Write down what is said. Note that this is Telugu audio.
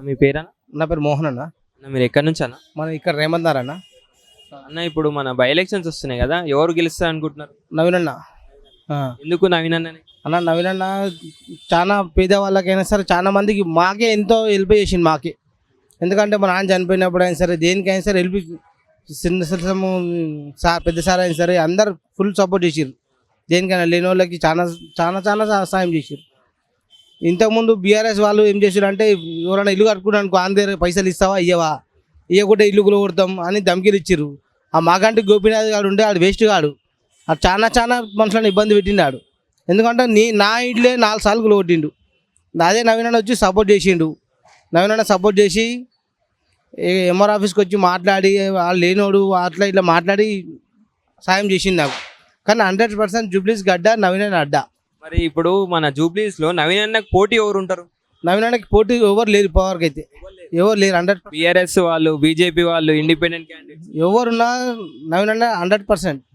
మీ పేరన్నా? నా పేరు మోహన్ అన్న. అన్న మీరు ఎక్కడి నుంచి అన్న? మనం ఇక్కడ రేమంత్ అన్న. అన్న ఇప్పుడు మన బై ఎలక్షన్స్ వస్తున్నాయి కదా ఎవరు గెలుస్తారు అనుకుంటున్నారు? నవీన్ అన్న. ఆ. ఎందుకు నవీన్ అన్నని? అన్న నవీన్ అన్న చాలా పేద వాళ్ళకైనా సరే చాలా మందికి మాకే ఎంతో హెల్ప్ చేసింది మాకే. ఎందుకంటే మా నాన్న చనిపోయినప్పుడు అయినా సరే దేనికైనా సరే హెల్ప్ చిన్న సము సార్ పెద్ద సార్ అయినా సరే అందరు ఫుల్ సపోర్ట్ చేసిర్రు దేనికైనా లేని వాళ్ళకి చాలా చాలా చాలా సహా- సాయం చేసిర్రు ఇంతకుముందు బీఆర్ఎస్ వాళ్ళు ఏం చేసారు అంటే ఎవరైనా ఇల్లు కట్టుకోవడానికి ఆంధ్ర పైసలు ఇస్తావా ఇయ్యవా? ఇవ్వకుంటే ఇల్లు కొడతాం అని ధమ్కీలు ఇచ్చారు ఆ మాకంటే గోపీనాథ్ గారు ఉండే ఆడు వేస్ట్ గాడు అది చాలా చాలా మనుషులను ఇబ్బంది పెట్టిండాడు. ఎందుకంటే నీ నా ఇంట్లో నాలుగు సార్లు కొట్టిండు అదే నవీనన్న వచ్చి సపోర్ట్ చేసిండు. నవీనన్న సపోర్ట్ చేసి ఎంఆర్ ఆఫీస్కి వచ్చి మాట్లాడి వాళ్ళు లేనోడు అట్లా ఇట్లా మాట్లాడి సాయం చేసింది నాకు. కానీ హండ్రెడ్ పర్సెంట్ జూబ్లీస్ గడ్డ నవీన్ అడ్డా. మరి ఇప్పుడు మన జూబ్లీస్లో నవీన్ అన్నకు పోటీ ఎవరు ఉంటారు నవీన్ అన్నకి పోటీ ఎవరు లేరు పవర్కి అయితే. ఎవరు లేరు? హండ్రెడ్ బీఆర్ఎస్ వాళ్ళు బీజేపీ వాళ్ళు ఇండిపెండెంట్ క్యాండిడేట్స్. ఎవరున్నా నవీన్ అన్న హండ్రెడ్ పర్సెంట్